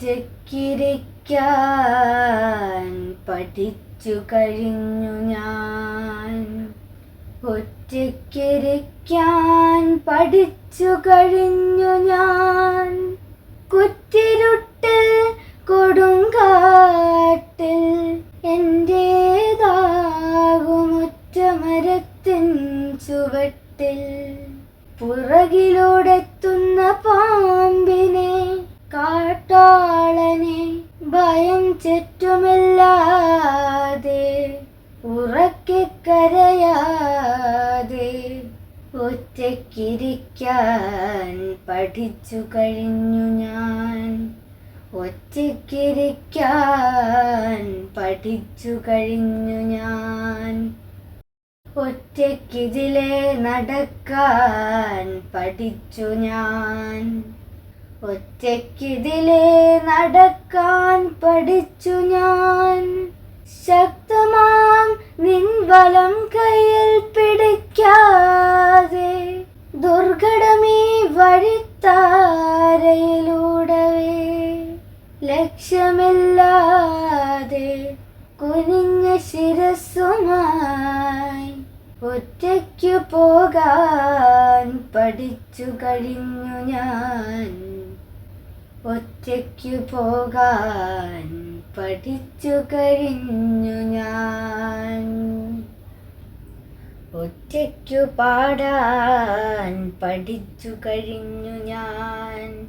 ഒറ്റയ്ക്കിരിക്കാൻ പഠിച്ചു കഴിഞ്ഞു ഞാൻ. ഒറ്റക്കിരിക്കാൻ പഠിച്ചു കഴിഞ്ഞു ഞാൻ. കുറ്റിരുട്ടിൽ കൊടുങ്കാട്ടിൽ എന്റേതാകും ഒറ്റമരത്തിൻ ചുവട്ടിൽ. പുറകിലൂടെത്തുന്ന കരയാതെ ഒറ്റയ്ക്കിരിക്കാൻ പഠിച്ചു കഴിഞ്ഞു ഞാൻ. ഒറ്റയ്ക്കിരിക്കാൻ പഠിച്ചു കഴിഞ്ഞു ഞാൻ. ഒറ്റയ്ക്കിതിലെ നടക്കാൻ പഠിച്ചു ഞാൻ. ഒറ്റയ്ക്കിതിലെ നടക്കാൻ പഠിച്ചു ഞാൻ. ഒറ്റയ്ക്കു പോകാൻ പഠിച്ചു കഴിഞ്ഞു ഞാൻ. ഒറ്റയ്ക്കു പോകാൻ പഠിച്ചു കഴിഞ്ഞു ഞാൻ. ഒറ്റയ്ക്കു പാടാൻ പഠിച്ചു കഴിഞ്ഞു ഞാൻ.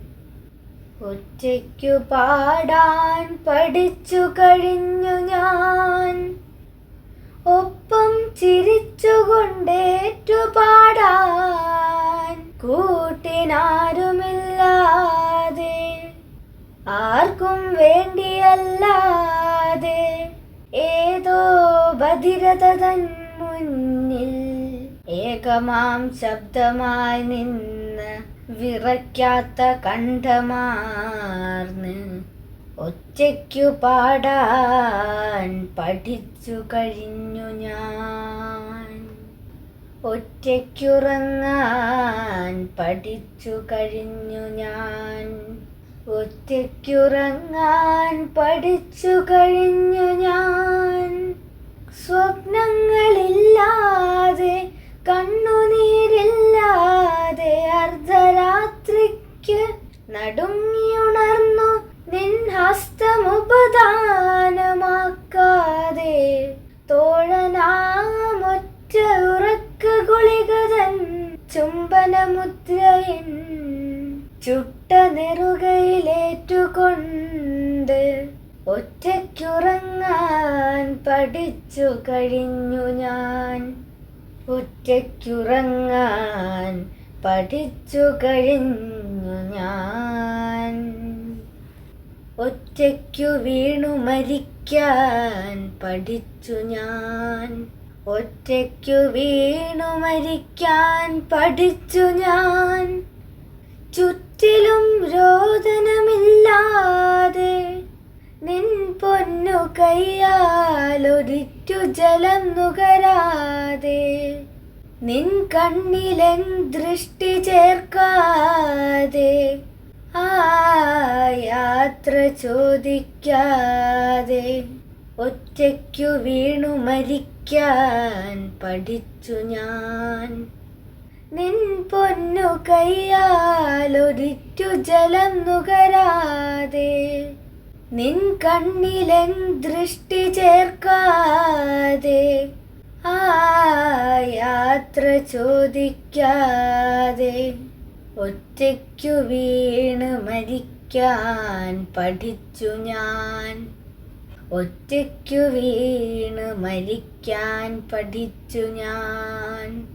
ഒറ്റയ്ക്കു പാടാൻ പഠിച്ചു കഴിഞ്ഞു വേണ്ടിയല്ലാതെ ഏതോ ബധിരത തൻ മുന്നിൽ ഏകമാം ശബ്ദമായി നിന്ന് വിറയ്ക്കാത്ത കണ്ഠമാർന്ന് ഒറ്റയ്ക്കു പാടാൻ പഠിച്ചു കഴിഞ്ഞു ഞാൻ. ഒറ്റയ്ക്കുറങ്ങാൻ പഠിച്ചു കഴിഞ്ഞു ഞാൻ. ഒറ്റയ്ക്കുറങ്ങാൻ പഠിച്ചു കഴിഞ്ഞു ഞാൻ. സ്വപ്നങ്ങളില്ലാതെ കണ്ണുനീരില്ലാതെ അർദ്ധരാത്രിക്ക് നടുങ്ങിയുണർന്നു നിൻ ഹസ്തമുപദാനമാക്കാതെ. തോഴനാമൊറ്റ ഉറക്ക ഗുളികതൻ ചുംബനമുദ്രയിൻ ചുട്ട നെറുകയിലേറ്റുകൊണ്ട് ഒറ്റയ്ക്കുറങ്ങാൻ പഠിച്ചു കഴിഞ്ഞു ഞാൻ. ഒറ്റയ്ക്കുറങ്ങാൻ പഠിച്ചു കഴിഞ്ഞു ഞാൻ. ഒറ്റയ്ക്കു വീണു മരിക്കാൻ പഠിച്ചു ഞാൻ. ഒറ്റയ്ക്കു വീണു മരിക്കാൻ പഠിച്ചു ഞാൻ. കയ്യാലൊരിറ്റു ജലം നുകരാതെ നിൻ കണ്ണിലെൻ ദൃഷ്ടി ചേർക്കാതെ ആ യാത്ര ചോദിക്കാതെ ഒറ്റയ്ക്കു വീണു മരിക്കാൻ പഠിച്ചു ഞാൻ. നിൻ പൊന്നു കയ്യാലൊരിറ്റു ജലം നുകരാതെ നിൻ കണ്ണിലെൻ ദൃഷ്ടി ചേർക്കാതെ ആ യാത്ര ചോദിക്കാതെ ഒറ്റയ്ക്കു വീണ് മരിക്കാൻ പഠിച്ചു ഞാൻ. ഒറ്റയ്ക്കു വീണ് മരിക്കാൻ പഠിച്ചു ഞാൻ.